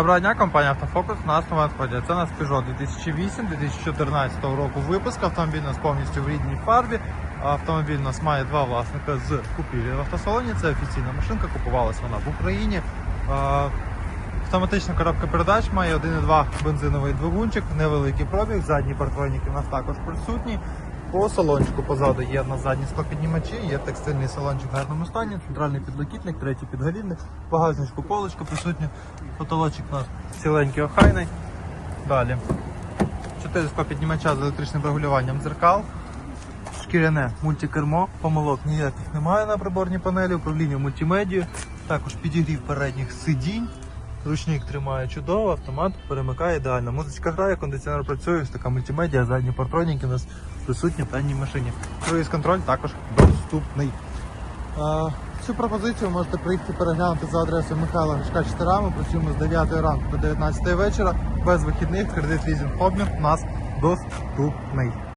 Доброго дня, компанія Автофокус. У нас надходять. Це у нас Peugeot 2008-2014 року випуску. Автомобіль у нас повністю в рідній фарбі. Автомобіль у нас має два власника з купівлі в автосалоні. Це офіційна машинка, купувалась вона в Україні. Автоматична коробка передач має 1,2 бензиновий двигунчик, невеликий пробіг, задні партроники у нас також присутні. По салончику позаду є на задні склопіднімачі, є текстильний салончик в гарному стані, центральний підлокітник, третій підголівник, багажничку полочка присутня, потолочок у нас ціленький охайний. Далі. Чотири склопіднімача з електричним регулюванням дзеркал. Шкіряне мультикермо, помилок ніяких немає на приборній панелі, управління мультимедією, також підігрів передніх сидінь. Ручник тримає чудово, автомат перемикає ідеально. Музичка грає, кондиціонер працює, така мультимедіа, задні партроніки у нас присутні в даній машині. Круїз контроль також доступний. Цю пропозицію можете приїхати переглянути за адресою Михайла Гришка 4 Ми працюємо з 9 ранку до 19 вечора. Без вихідних кредит лізинг обмін у нас доступний.